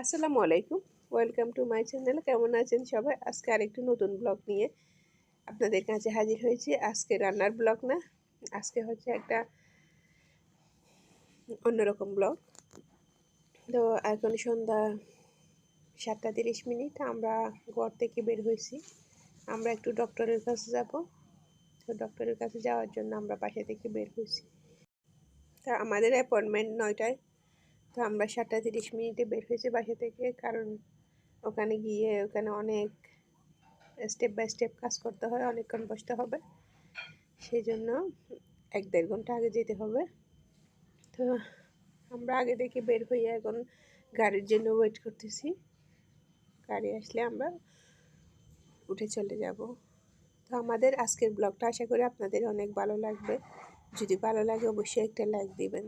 আসসালামু আলাইকুম। Welcome to my channel কেমন আছেন সবাই? আজকে আরেকটি নতুন ব্লগ নিয়ে আপনাদের কাছে হাজির হয়েছি। আজকে রান্নার ব্লগ না, আজকে হচ্ছে একটা অন্যরকম ব্লগ তো এখন সন্ধ্যা সাতটা তিরিশ মিনিট, আমরা ঘর থেকে বের হয়েছি। আমরা একটু ডক্টরের কাছে যাব। তো ডক্টরের কাছে যাওয়ার জন্য আমরা বাসা থেকে বের হয়েছি। তা আমাদের অ্যাপয়েন্টমেন্ট নয়টায় তো আমরা সাতটা তিরিশ মিনিটে বের হয়েছি বাসা থেকে, কারণ ওখানে গিয়ে ওখানে অনেক স্টেপ বাই স্টেপ কাজ করতে হয়, অনেকক্ষণ বসতে হবে। সেই জন্য এক দেড় ঘণ্টা আগে যেতে হবে। তো আমরা আগে থেকে বের হয়ে এখন গাড়ির জন্য ওয়েট করতেছি। গাড়ি আসলে আমরা উঠে চলে যাব। তো আমাদের আজকের ব্লগটা আশা করি আপনাদের অনেক ভালো লাগবে। যদি ভালো লাগে অবশ্যই একটা লাইক দিবেন।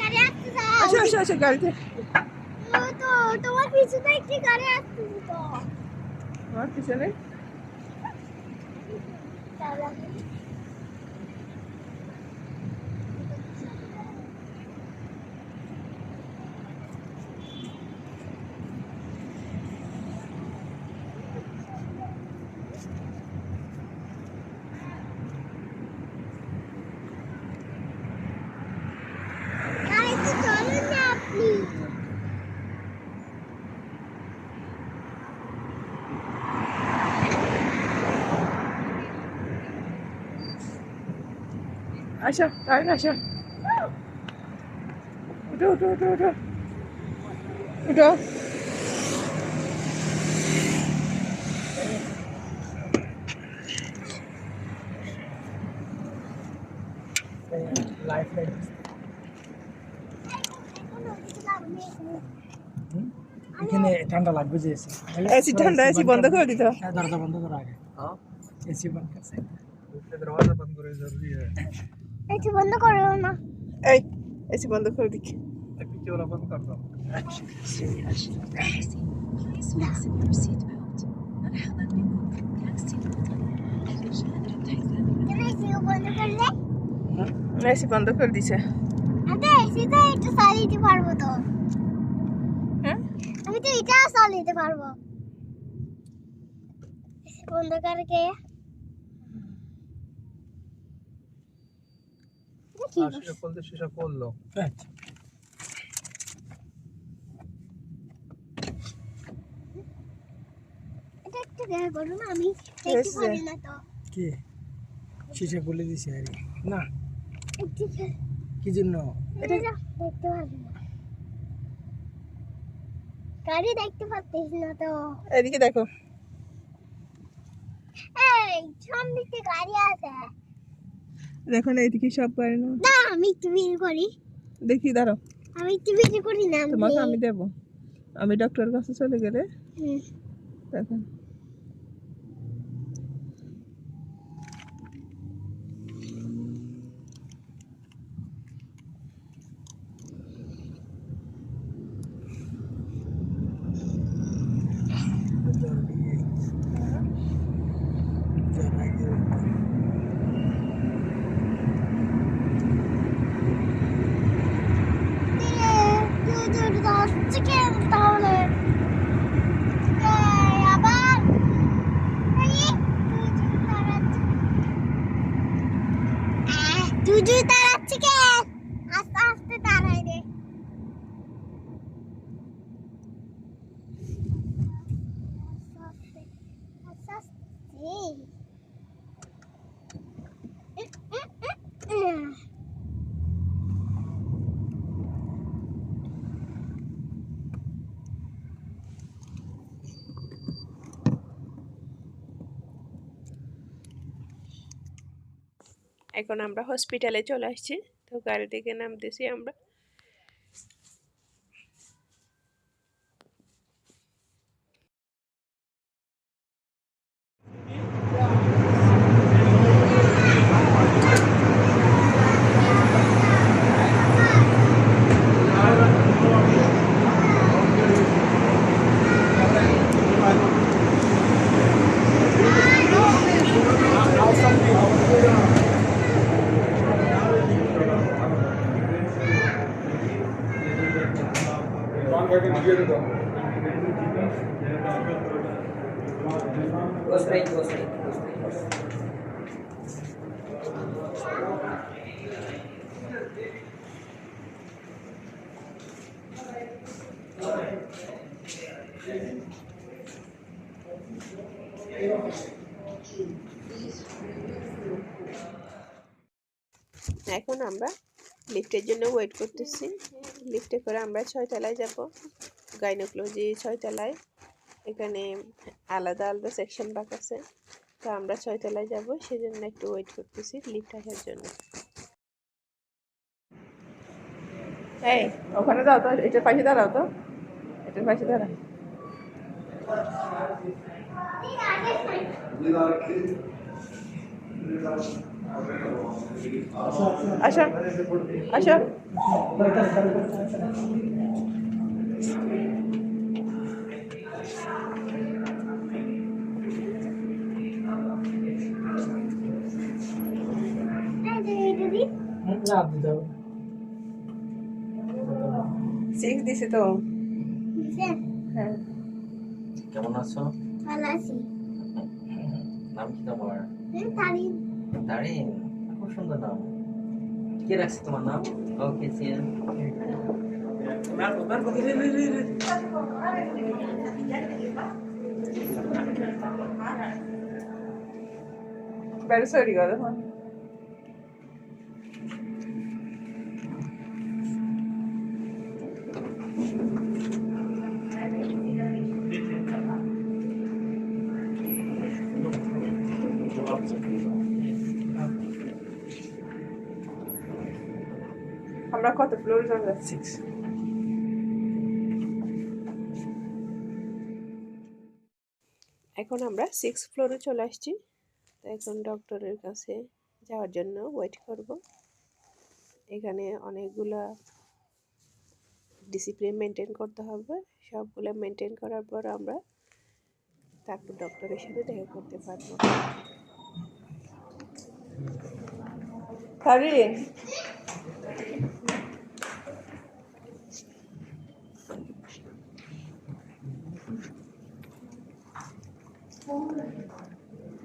গাড়ি আসতে দাও। আসো আসো আসো গাড়িতে। ও তো তোমার পিছনে একটি গাড়ি আসছে তো আমার পিছনে अच्छा आईना अच्छा उड उड उड उड उड लाइफ लाइक्स एखने ठण्डा लाग्दै छ एसी ठण्डा एसी बन्द गर्दि त डर त बन्द त राखे ह एसी बन्द गर्नुपर्छ এসি বন্ধ করো না এই এসি বন্ধ করে দেখি এসি হ্যাঁ, বন্ধ করে দিছে। আচ্ছা, এসি তো একটু চালিয়ে দিতে পারব তো। হ্যাঁ? আমি তো এটা চালিয়ে দিতে পারব। বন্ধ করে তো। কি? শিশা খুলে দিছে আর না। কি জন্য? এটা দেখতে পারি না। গাড়ি দেখতে পাচ্ছিস না তো। এদিকে দেখো। এই সামনে গাড়ি আছে। দেখো না এদিকে সব পারে না আমি একটু বিল করি। দেখি দাঁড়াও। আমি একটু বিল করি না তোমাকে আমি দেবো। আমি ডক্টরের কাছে চলে গেলে হুম। দেখো জরুরি জরুরি তুই তুই যাচ্ছে কে তাহলে এই, আবার এই, তুই তুই তাড়াচ্ছে আহ, তুই তুই তাড়াচ্ছে কে আস্তে আস্তে তাড়াই রে আস্তে আস্তে আস্তে আস্তে এখন আমরা হসপিটালে চলে আসছি। তো গাড়ি থেকে নামতেছি আমরা। এখন আমরা লিফটের জন্য ওয়েট করতেছি। লিফটে করে আমরা ছয়তলায় যাব। গাইনোক্লোজি ছয়তলায় এখানে আলাদা আলাদা সেকশন বাক আছে। তো আমরা ছয়তলায় যাব, সেজন্য একটু ওয়েট করতেছি লিফট আসার জন্য। এই, ওখানে দাও তো, এটার পাশে দাঁড়াও তো। এটার পাশে দাঁড়াও আসো আসো। লাভ দিতে হবে সিক্স দিছে তো হ্যাঁ কেমন আছো ভালো আছি নাম কি তোমার তারি দারিন খুব সুন্দর নাম কে রাখছে তোমার নাম ওকে সিএন Very sorry, God. কত ফ্লোর যাব সিক্স এখন আমরা সিক্স ফ্লোরে চলে আসছি। তো এখন ডক্টরের কাছে যাওয়ার জন্য ওয়েট করব। এখানে অনেকগুলা ডিসিপ্লিন মেনটেন করতে হবে। সবগুলো মেনটেন করার পর আমরা তারপর ডক্টরের সাথে দেখা করতে পারব।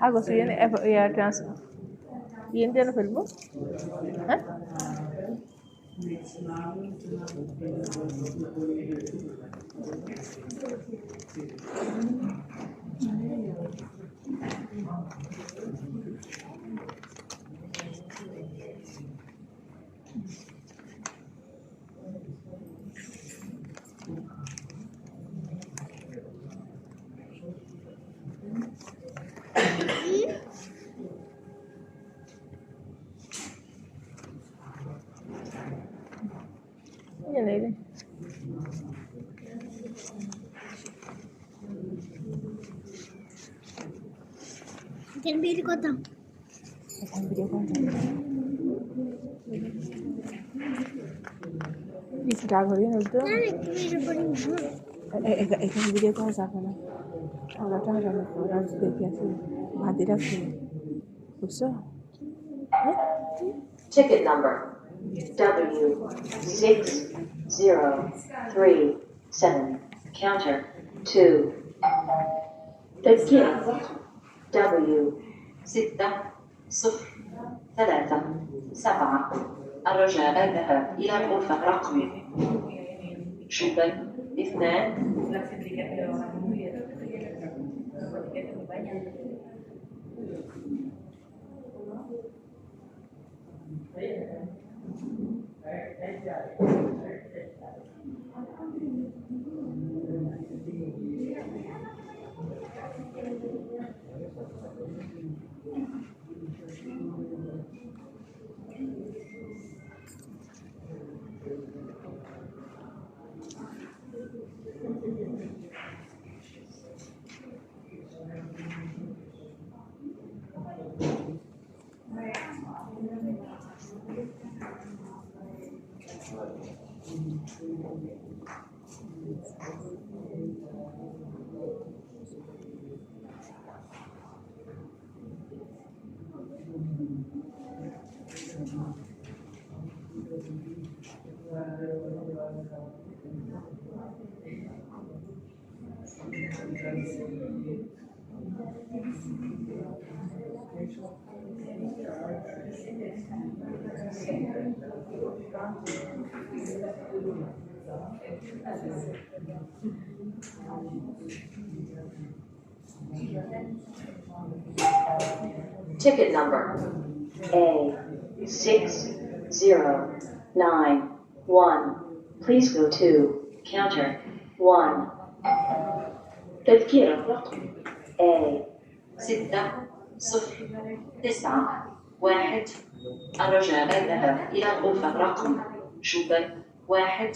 Agostino alcanzó. ¿Y en nos filmó? ¿Eh? can be record can eh, eh, eh, video call them. Is oh, oh, it dark already? No, can video call What's up? Ticket number W six zero three seven counter two. Thank you. W ستة صفر ثلاثة سبعة الرجاء الذهاب إلى الغرفة رقم شبل اثنان Ticket number A six zero nine one. Please go to counter one. تذكير الرقم A ستة صفر تسعة واحد. الرجاء الذهاب إلى غرفة رقم شباك واحد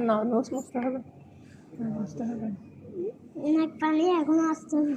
না নোস মুছতে হবে না, মুছতে হবে না। নাক পালিয়ে এখনও আসছে না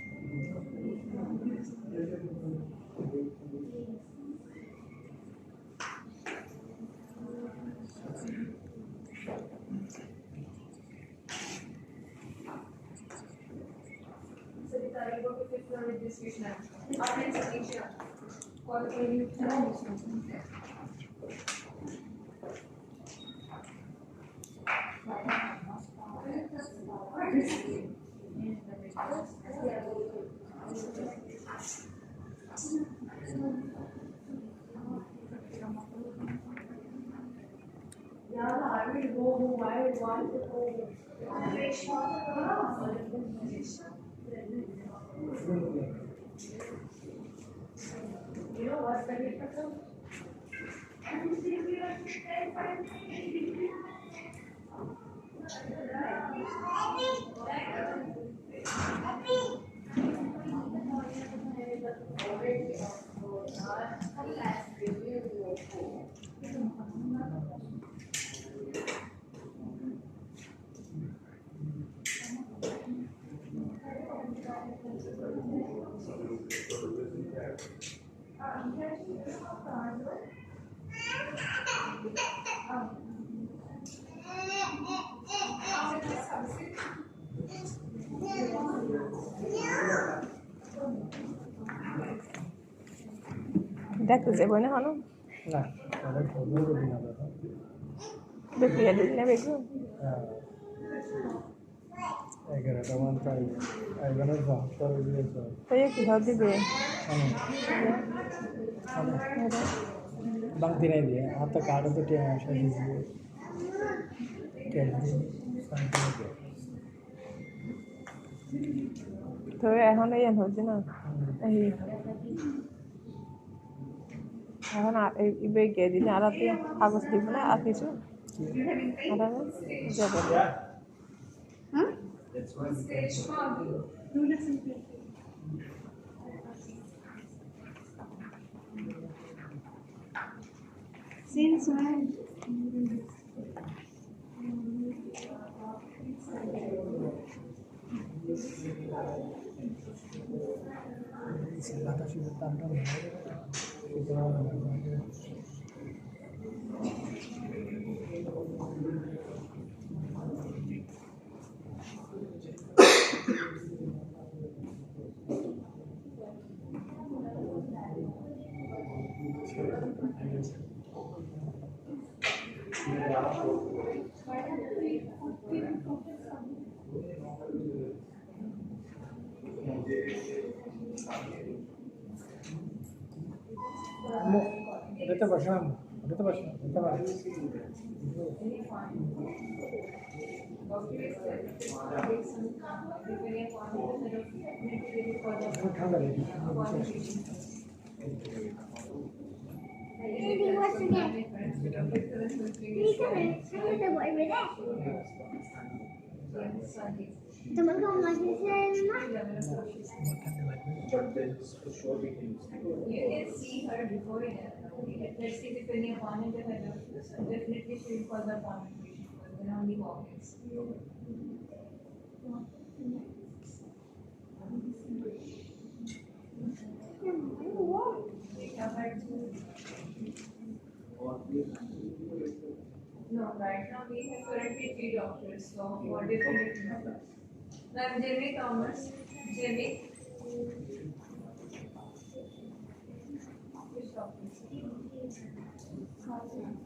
Krishna. Our friend দেখতে যাব না হলো না তাহলে করব করি না দাদা বেপিয়া না বেগুন এগারোটা মান চাই। এগারো বাহাত্তর কি দিবে। দিয়ে। হাতে কার্ডে তো টিয়া আসা দিয়ে তো এখন এই হচ্ছে না এই এখন ইবে গিয়ে দিলে আর আপনি কাগজ দিব না আর কিছু Since? বাতাসের তাপটা một ऋतभषणं ऋतभषणं Teman kamu masih sayang, You can see her before and. Let's see depending upon it, definitely she will the appointment because then only walk-ins. No, right now we have currently three doctors, so for different. Ma'am, Jimmy Thomas, Jimmy. 好，谢。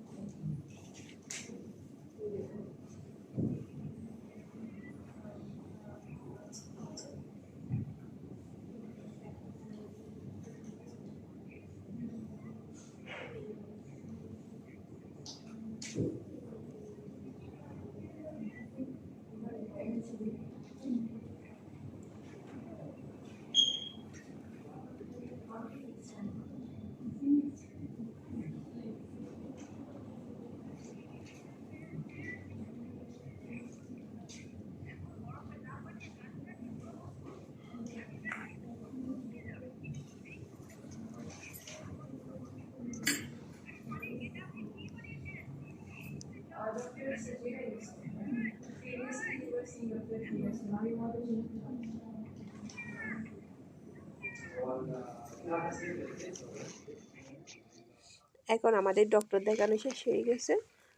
এখন আমাদের doctor দেখানো শেষ হয়ে গেছে।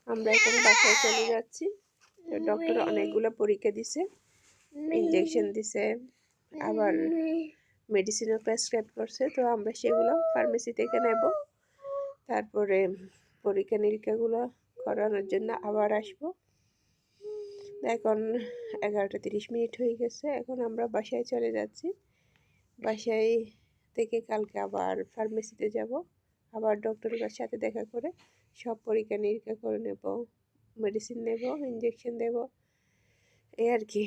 আমরা এখন বাসায় চলে যাচ্ছি। ডক্টর অনেকগুলো পরীক্ষা দিছে ইঞ্জেকশন দিছে আবার মেডিসিনও প্রেসক্রাইব করছে। তো আমরা সেগুলো ফার্মেসি থেকে নেব। তারপরে পরীক্ষা নিরীক্ষাগুলো করানোর জন্য আবার আসব। এখন এগারোটা তিরিশ মিনিট হয়ে গেছে। এখন আমরা বাসায় চলে যাচ্ছি। বাসায় থেকে কালকে আবার ফার্মেসিতে যাব। আবার ডক্টরের সাথে দেখা করে সব পরীক্ষা নিরীক্ষা করে নেব। মেডিসিন নেব ইঞ্জেকশন দেব। এই আর কি।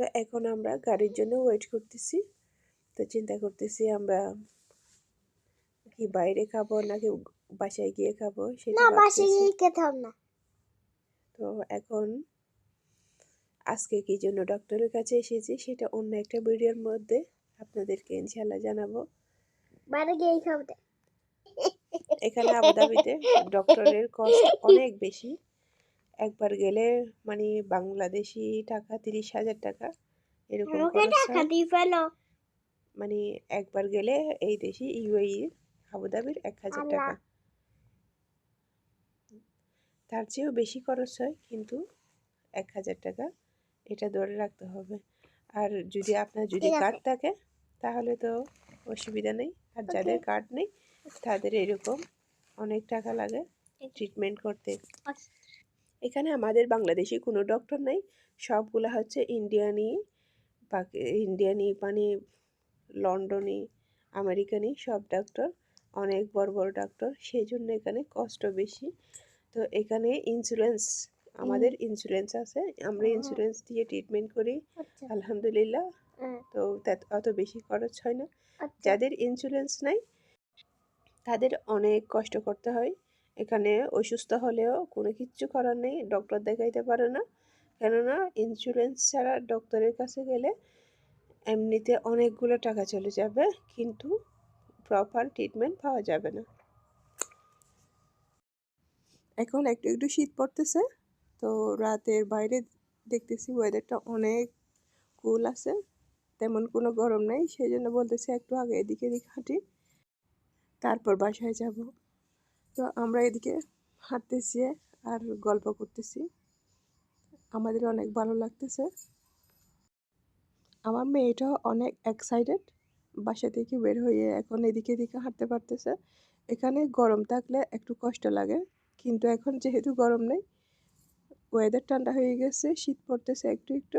তো এখন আমরা গাড়ির জন্য ওয়েট করতেছি। তো চিন্তা করতেছি আমরা কি বাইরে খাব নাকি বাসায় গিয়ে খাব সেটা না বাসে ভাবতেছি। গিয়ে না। তো এখন আজকে কি জন্য ডক্টরের কাছে এসেছি সেটা অন্য একটা ভিডিওর মধ্যে আপনাদেরকে ইনশাল্লাহ জানাব। বাইরে গিয়ে খাব। এখানে আবুধাবিতে ডক্টরের কস্ট অনেক বেশি। একবার গেলে মানে বাংলাদেশি টাকা তিরিশ হাজার টাকা এরকম মানে একবার গেলে এই দেশি ইউএই আবুধাবির এক হাজার টাকা। তার চেয়েও বেশি খরচ হয় কিন্তু এক হাজার টাকা এটা ধরে রাখতে হবে। আর যদি আপনার যদি কার্ড থাকে তাহলে তো অসুবিধা নেই। আর যাদের কার্ড নেই তাদের এরকম অনেক টাকা লাগে ট্রিটমেন্ট করতে। এখানে আমাদের বাংলাদেশি কোনো ডক্টর নেই। সবগুলো হচ্ছে ইন্ডিয়ানি ইন্ডিয়ানি মানে লন্ডনি আমেরিকানি সব ডাক্তার অনেক বড় বড় ডাক্তার সেই জন্য এখানে কষ্ট বেশি। তো এখানে ইন্স্যুরেন্স আমাদের ইন্স্যুরেন্স আছে আমরা ইন্স্যুরেন্স দিয়ে ট্রিটমেন্ট করি আচ্ছা। আলহামদুলিল্লাহ। তো অত বেশি খরচ হয় না। আচ্ছা। যাদের ইন্স্যুরেন্স নাই তাদের অনেক কষ্ট করতে হয়। এখানে অসুস্থ হলেও কোনো কিচ্ছু করার নেই ডক্টর দেখাইতে পারে না। কেননা ইন্স্যুরেন্স ছাড়া ডক্টরের কাছে গেলে এমনিতে অনেকগুলো টাকা চলে যাবে, কিন্তু প্রপার ট্রিটমেন্ট পাওয়া যাবে না। এখন একটু একটু শীত পড়তেছে, তো রাতের বাইরে দেখতেছি ওয়েদারটা অনেক কুল আছে, তেমন কোনো গরম নেই সেই জন্য বলতেছি একটু আগে এদিকে এদিকে হাঁটি, তারপর বাসায় যাব। তো আমরা এদিকে হাঁটতেছি আর গল্প করতেছি। আমাদের অনেক ভালো লাগতেছে। আমার মেয়েটাও অনেক এক্সাইটেড বাসা থেকে বের হয়ে এখন এদিকে এদিকে হাঁটতে পারতেছে। এখানে গরম থাকলে একটু কষ্ট লাগে, কিন্তু এখন যেহেতু গরম নেই ওয়েদার ঠান্ডা হয়ে গেছে, শীত পড়তেছে একটু একটু,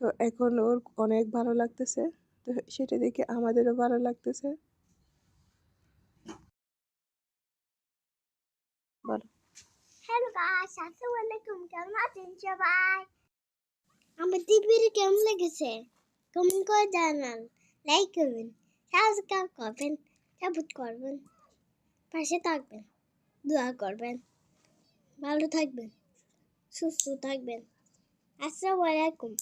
তো এখন ওর অনেক ভালো লাগতেছে। তো সেটা দেখে আমাদেরও ভালো লাগতেছে। করবেন পাশে থাকবেন দোয়া করবেন ভালো থাকবেন সুস্থ থাকবেন আসসালামু আলাইকুম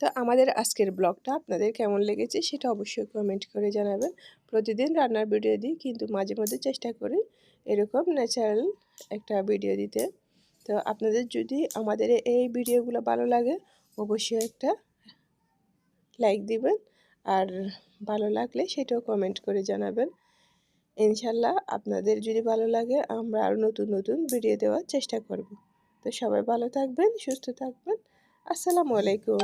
তো আমাদের আজকের ব্লগটা আপনাদের কেমন লেগেছে সেটা অবশ্যই কমেন্ট করে জানাবেন। প্রতিদিন রান্নার ভিডিও দিই, কিন্তু মাঝে মধ্যে চেষ্টা করি এরকম ন্যাচারাল একটা ভিডিও দিতে। তো আপনাদের যদি আমাদের এই ভিডিওগুলো ভালো লাগে, অবশ্যই একটা লাইক দিবেন আর ভালো লাগলে সেটাও কমেন্ট করে জানাবেন। ইনশাল্লাহ আপনাদের যদি ভালো লাগে, আমরা আরও নতুন নতুন ভিডিও দেওয়ার চেষ্টা করব। তো সবাই ভালো থাকবেন, সুস্থ থাকবেন। আসসালামু আলাইকুম।